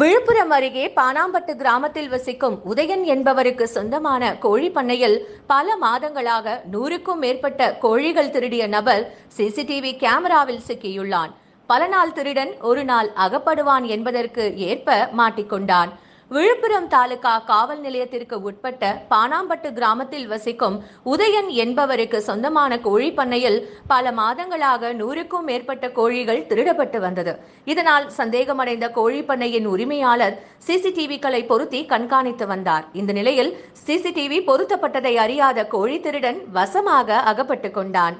விழுப்புரம் அருகே பானாம்பட்டு கிராமத்தில் வசிக்கும் உதயன் என்பவருக்கு சொந்தமான கோழி பண்ணையில் பல மாதங்களாக நூறுக்கும் மேற்பட்ட கோழிகள் திருடிய நபர் சிசிடிவி கேமராவில் சிக்கியுள்ளான். பல நாள் திருடன் ஒரு நாள் அகப்படுவான் என்பதற்கு ஏற்ப மாட்டிக்கொண்டான். விழுப்புரம் தாலுகா காவல் நிலையத்திற்கு உட்பட்ட பானாம்பட்டு கிராமத்தில் வசிக்கும் உதயன் என்பவருக்கு சொந்தமான கோழி பண்ணையில் பல மாதங்களாக நூறுக்கும் மேற்பட்ட கோழிகள் திருடப்பட்டு வந்தது. இதனால் சந்தேகமடைந்த கோழி பண்ணையின் உரிமையாளர் சிசிடிவிக்களை பொருத்தி கண்காணித்து வந்தார். இந்த நிலையில் சிசிடிவி பொருத்தப்பட்டதை அறியாத கோழி திருடன் வசமாக அகப்பட்டு கொண்டான்.